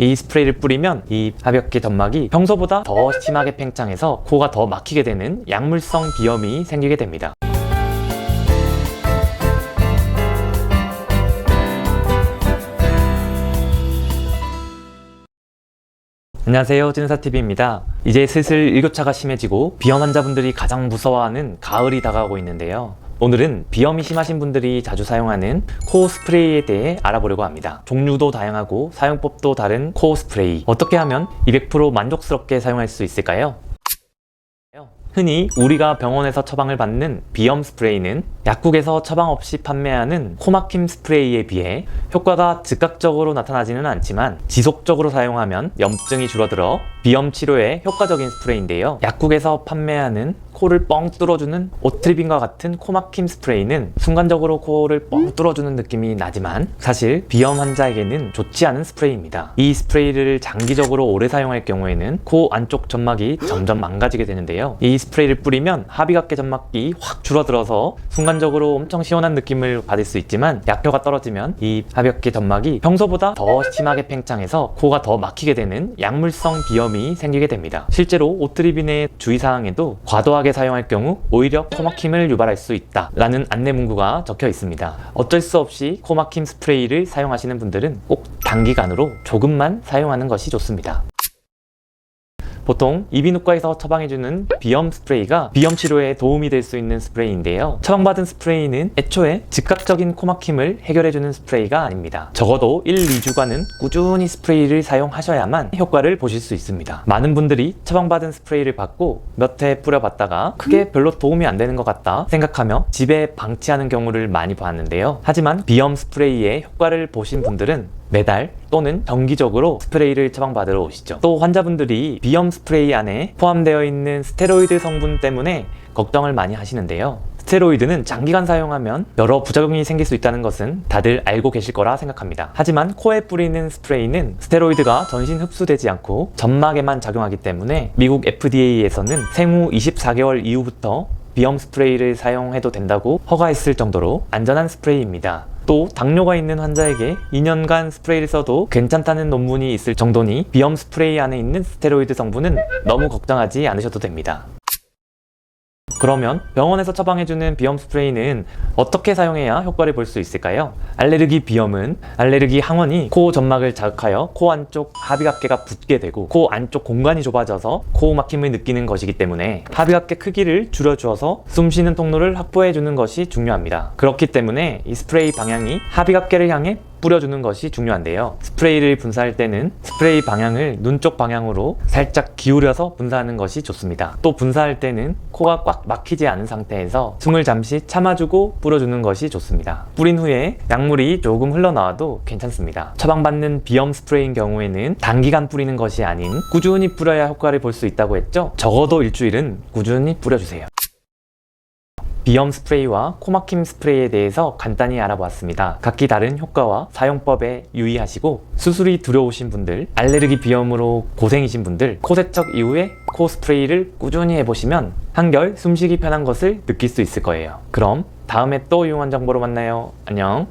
이 스프레이를 뿌리면 이 가볍게 점막이 평소보다 더 심하게 팽창해서 코가 더 막히게 되는 약물성 비염이 생기게 됩니다. 안녕하세요. 찐사TV입니다. 이제 슬슬 일교차가 심해지고 비염 환자분들이 가장 무서워하는 가을이 다가오고 있는데요. 오늘은 비염이 심하신 분들이 자주 사용하는 코어 스프레이에 대해 알아보려고 합니다. 종류도 다양하고 사용법도 다른 코어 스프레이. 어떻게 하면 200% 만족스럽게 사용할 수 있을까요? 흔히 우리가 병원에서 처방을 받는 비염 스프레이는 약국에서 처방 없이 판매하는 코막힘 스프레이에 비해 효과가 즉각적으로 나타나지는 않지만 지속적으로 사용하면 염증이 줄어들어 비염 치료에 효과적인 스프레이인데요. 약국에서 판매하는 코를 뻥 뚫어주는 오트리빈과 같은 코막힘 스프레이는 순간적으로 코를 뻥 뚫어주는 느낌이 나지만 사실 비염 환자에게는 좋지 않은 스프레이입니다. 이 스프레이를 장기적으로 오래 사용할 경우에는 코 안쪽 점막이 점점 망가지게 되는데요. 이 스프레이를 뿌리면 하비각계 점막이 확 줄어들어서 순간적으로 엄청 시원한 느낌을 받을 수 있지만 약효가 떨어지면 이 하비각계 점막이 평소보다 더 심하게 팽창해서 코가 더 막히게 되는 약물성 비염이 생기게 됩니다. 실제로 오트리빈의 주의사항에도 과도하게 사용할 경우 오히려 코막힘을 유발할 수 있다 라는 안내 문구가 적혀 있습니다. 어쩔 수 없이 코막힘 스프레이를 사용하시는 분들은 꼭 단기간으로 조금만 사용하는 것이 좋습니다. 보통 이비인후과에서 처방해주는 비염 스프레이가 비염 치료에 도움이 될 수 있는 스프레이인데요. 처방받은 스프레이는 애초에 즉각적인 코막힘을 해결해주는 스프레이가 아닙니다. 적어도 1, 2주간은 꾸준히 스프레이를 사용하셔야만 효과를 보실 수 있습니다. 많은 분들이 처방받은 스프레이를 받고 몇 회 뿌려봤다가 크게 별로 도움이 안 되는 것 같다 생각하며 집에 방치하는 경우를 많이 봤는데요. 하지만 비염 스프레이의 효과를 보신 분들은 매달 또는 정기적으로 스프레이를 처방받으러 오시죠. 또 환자분들이 비염 스프레이 안에 포함되어 있는 스테로이드 성분 때문에 걱정을 많이 하시는데요. 스테로이드는 장기간 사용하면 여러 부작용이 생길 수 있다는 것은 다들 알고 계실 거라 생각합니다. 하지만 코에 뿌리는 스프레이는 스테로이드가 전신 흡수되지 않고 점막에만 작용하기 때문에 미국 FDA에서는 생후 24개월 이후부터 비염 스프레이를 사용해도 된다고 허가했을 정도로 안전한 스프레이입니다. 또 당뇨가 있는 환자에게 2년간 스프레이를 써도 괜찮다는 논문이 있을 정도니 비염 스프레이 안에 있는 스테로이드 성분은 너무 걱정하지 않으셔도 됩니다. 그러면 병원에서 처방해주는 비염 스프레이는 어떻게 사용해야 효과를 볼 수 있을까요? 알레르기 비염은 알레르기 항원이 코 점막을 자극하여 코 안쪽 하비각계가 붓게 되고 코 안쪽 공간이 좁아져서 코 막힘을 느끼는 것이기 때문에 하비각계 크기를 줄여주어서 숨 쉬는 통로를 확보해주는 것이 중요합니다. 그렇기 때문에 이 스프레이 방향이 하비각계를 향해 뿌려주는 것이 중요한데요. 스프레이를 분사할 때는 스프레이 방향을 눈 쪽 방향으로 살짝 기울여서 분사하는 것이 좋습니다. 또 분사할 때는 코가 꽉 막히지 않은 상태에서 숨을 잠시 참아주고 뿌려주는 것이 좋습니다. 뿌린 후에 약물이 조금 흘러나와도 괜찮습니다. 처방받는 비염 스프레이인 경우에는 단기간 뿌리는 것이 아닌 꾸준히 뿌려야 효과를 볼 수 있다고 했죠? 적어도 일주일은 꾸준히 뿌려주세요. 비염 스프레이와 코막힘 스프레이에 대해서 간단히 알아보았습니다. 각기 다른 효과와 사용법에 유의하시고 수술이 두려우신 분들, 알레르기 비염으로 고생이신 분들, 코 세척 이후에 코 스프레이를 꾸준히 해보시면 한결 숨쉬기 편한 것을 느낄 수 있을 거예요. 그럼 다음에 또 유용한 정보로 만나요. 안녕.